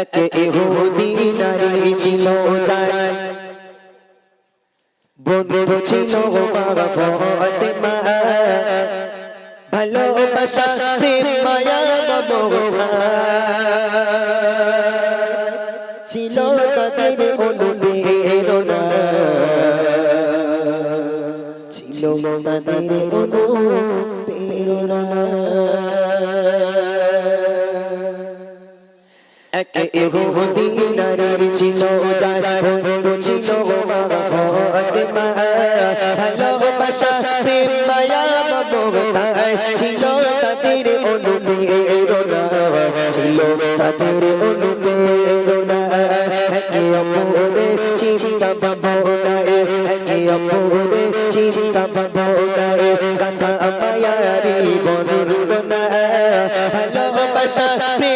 এক ইহুদি নারী ছিল যার বন্ধু ছিল বাবা ফাতেমা। ভালোবাসা প্রেম মায়া বাবা এক ইহুদি নারী ছিল যার বন্ধু ছিল ফাতেমা ভালোবাসা প্রেম মায়া মমতায় ছিল তাদের অনুপ্রেরণা ছিল তাদের অনুপ্রেরণা একে অপরে চিন্তা ভাবনায় একে অপরে চিন্তা ভাবনায় কাঁথা মায়ারি বর্ণনা ভালোবাসা প্রেম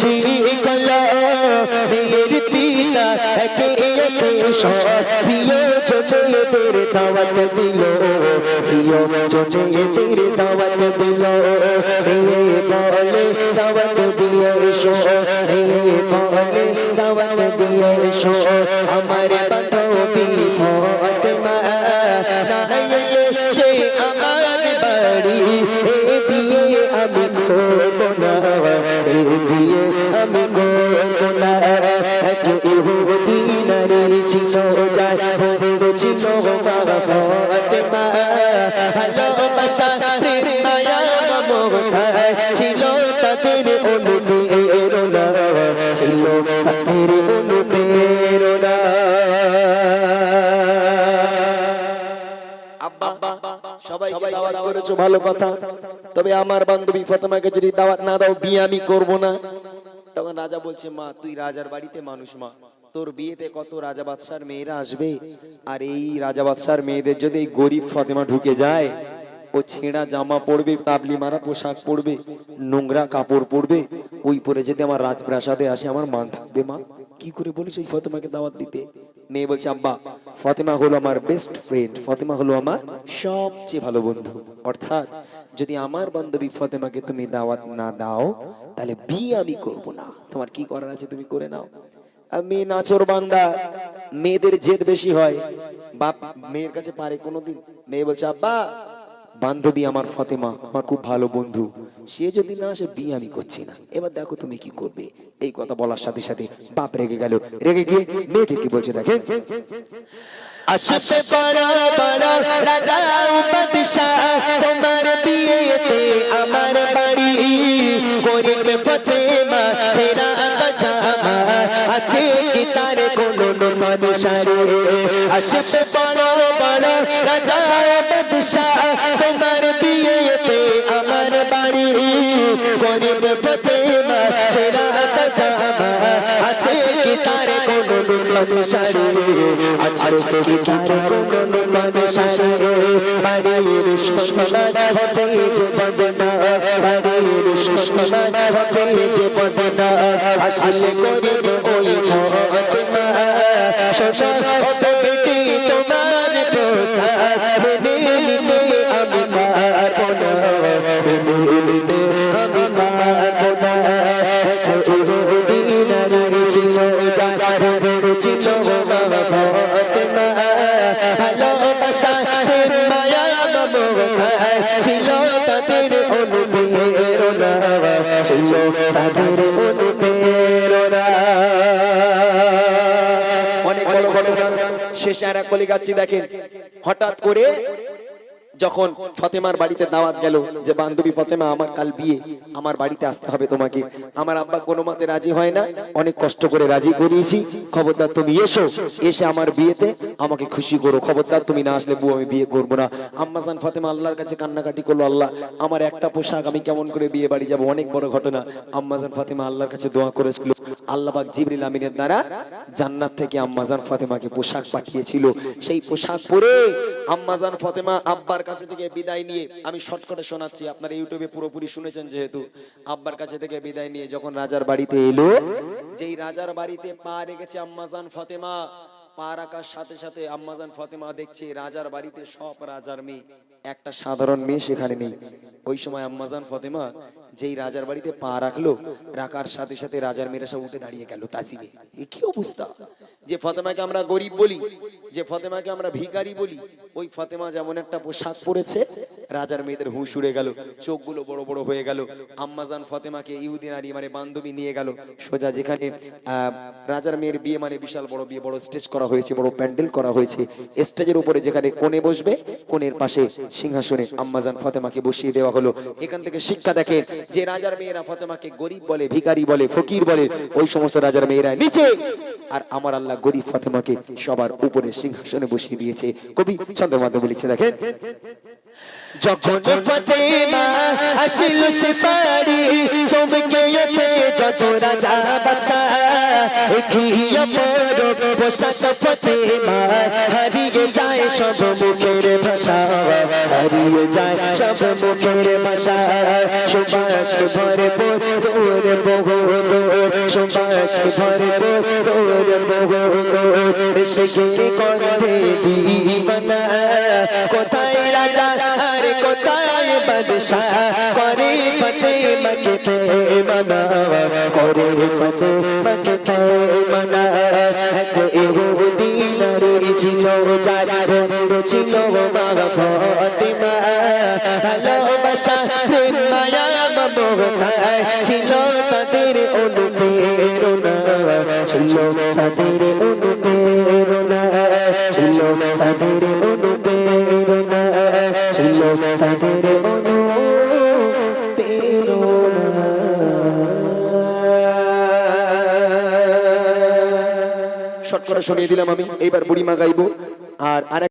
ঠিক মেয়ের পিতা একে একে সব প্রিয় জনেদের দাওয়াত দিল। প্রিয় জনেদের দাওয়াত দিল। মেয়ে বলে দাওয়াত দিয়ে এসো। মেয়ে বলে দাওয়াত দিয়ে এসো। আমার নারী যায় বন্ধু ছিল ফাতেমা। ভালোবাসা মায়া মমতায় ছিল তাদের অনুপ্রেরণা ছিল তাদের অনুপ্রেরণা সবাই দাওয়াত করেছ। ভালো কথা। তবে আমার বান্ধবী ফাতেমাকে যদি দাওয়াত না দাও বিয়ে আমি করব না। তখন রাজা বলছে মা তুই রাজার বাড়িতে মানুষ মা। তোর বিয়েতে কত রাজা বাদশার মেয়েরা আসবে? আর এই রাজা বাদশার মেয়েদের যদি এই গরিব ফাতেমা ঢুকে যায়, ও ছেঁড়া জামা পরবে, কাবলি মারা পোশাক পরবে, নোংরা কাপড় পরবে, ওই পরে যদি আমার রাজপ্রাসাদে আসে, আমার মান থাকবে মা। কি করে বলিস ওই ফাতেমাকে দাওয়াত দিতে? মেয়ে বলছে, আব্বা, ফাতেমা হলো আমার বেস্ট ফ্রেন্ড ফাতেমা হলো আমার সবচেয়ে ভালো বন্ধু। অর্থাৎ যদি আমার বান্ধবী ফাতেমাকে তুমি দাওয়াত না দাও, তাহলে বিয়ে আমি করব না। তোমার কি করার আছে তুমি করে নাও। আমি নাচর বান্দা, মেয়েদের জেদ বেশি হয়। বাপ, মেয়ের কাছে পারে কোনোদিন। মেয়ে বলছে, আব্বা, বান্ধবী আমার ফাতেমা, আমার খুব ভালো বন্ধু। সে যদি না আসে, বিয়ে আমি করছি না। এবার দেখো তুমি কি করবে? এই কথা বলার সাথে সাথে বাপ রেগে গেল। রেগে গিয়ে মেয়েকে কি বলছে দেখেন? আমার বাড়ি শাড়ি আসবে বড় বড় রাজা বাদশাহ তোমার বিয়েতে আমার বাড়ি গরিব ফতেমা আছে কি তার কোন কোন শাড়ি বাড়ির সুষমা হবে যে বজনা বাড়ির সুষমা হবে যে বজনা আসলে করিব ওই শোষা হবে তোমার প্রস্তাব আমি প্রেম মায়া অনেক বড় ঘটনা। শেষে আর এক কলি দেখেন। হঠাৎ করে যখন ফতেমার বাড়িতে দাওয়াত গেল যে, বান্ধবী ফতেমা, আমার কাল বিয়ে, আমার বাড়িতে আসতে হবে তোমাকে। আমার আব্বা কোনো মতে রাজি হয় না। অনেক কষ্ট করে রাজি করিয়েছি। খবরদার, তুমি এসো, এসে আমার বিয়েতে আমাকে খুশি করো। খবরদার, তুমি না আসলে বউ, আমি বিয়ে করব না। আম্মাজান ফাতেমা আল্লাহর কাছে কান্নাকাটি করল, আল্লাহ, আমার একটা পোশাক, আমি কেমন করে বিয়ে বাড়ি যাব? অনেক বড় ঘটনা। আম্মাজান ফাতেমা আল্লাহর কাছে দোয়া করেছিল। আল্লাহ পাক জিবরিল আমিনের দ্বারা জান্নাত থেকে আম্মাজান ফাতেমাকে পোশাক পাঠিয়েছিল। সেই পোশাক পরে আম্মাজান ফতেমা আব্বার কাছে থেকে বিদায় নিয়ে আমি শর্টকাটে শোনাচ্ছি। আপনারা ইউটিউবে পুরোপুরি শুনেছেন যেহেতু। আব্বার কাছে থেকে বিদায় নিয়ে যখন রাজার বাড়িতে এলো, যেই রাজার বাড়িতে পা রেখেছে আম্মাজান ফতেমা, পা রাখার সাথে সাথে আম্মাজান ফতেমা দেখছে রাজার বাড়িতে সব রাজার মেয়ে। একটা সাধারণ মেয়ে সেখানে নেই। ওই সময় আম্মাজান ফতেমা যেই রাজার বাড়িতে পা রাখল, রাখার সাথে সাথে রাজার মেয়েরা সব উঠে দাঁড়িয়ে গেল তাসিবে এ কি অবস্থা? যে ফতেমাকে আমরা গরিব বলি, যে ফতেমাকে আমরা ভিখারি বলি, ওই ফতেমা যেমন একটা পোশাক পরেছে, রাজার মেয়েদের হুঁশ উড়ে গেল, চোখগুলো বড় বড় হয়ে গেল। আম্মাজান ফতেমাকে ইহুদি নারী মানে বান্ধবী নিয়ে গেল, সোজা যেখানে রাজার মেয়ের বিয়ে মানে বিশাল বড় বিয়ে, বড় স্টেজ করা হয়েছে, বড় প্যান্ডেল করা হয়েছে। স্টেজের উপরে যেখানে কোণে বসবে, কোণের পাশে সিংহাসনে আম্মাজান ফতেমাকে বসিয়ে দেওয়া হলো। এখান থেকে শিক্ষা দেখেন যে রাজার মেয়েরা ফতেমাকে গরিব বলে, ভিখারি বলে, ফকির বলে, ওই সমস্ত রাজার মেয়েরা নিচে। আর আমার আল্লাহ গরিব ফতেমাকে সবার উপরে সিংহাসনে বসিয়ে দিয়েছে। কবি ছন্দের মাধ্যমে লিখছে, দেখেন। যখন ফতেমা আসিল সে বাড়ি চমকে যত রাজা বাদশা এগিয়ে পড়ো পোশাক ফতেমা হারিয়ে যায় সব মুখের ভাষা। হারিয়ে যায় সব মুখের ভাষা। সুবাস ভরে তোর বহুদূর সুবাস ভরে তোর বহুদূর সে করতে দিবানা। কোথায় রাজা? বাদশাহ করে ফতে মকে কে মনা করে ফতে মকে কে মনা ইহুদি নারী ছিল, যার ছিল মা ফাতিমা। ভালোবাসা মায়া মমতা ছিল তাদের অনুপ্রেরণা। ছিল তাদের অনুপ্রেরণা। ছিল তাদের অনুপ্রেরণা। ছিল তাদের অনুপ্রেরণা শুনিয়ে দিলাম আমি এইবার বুড়িমা গাইবো। আর আরেক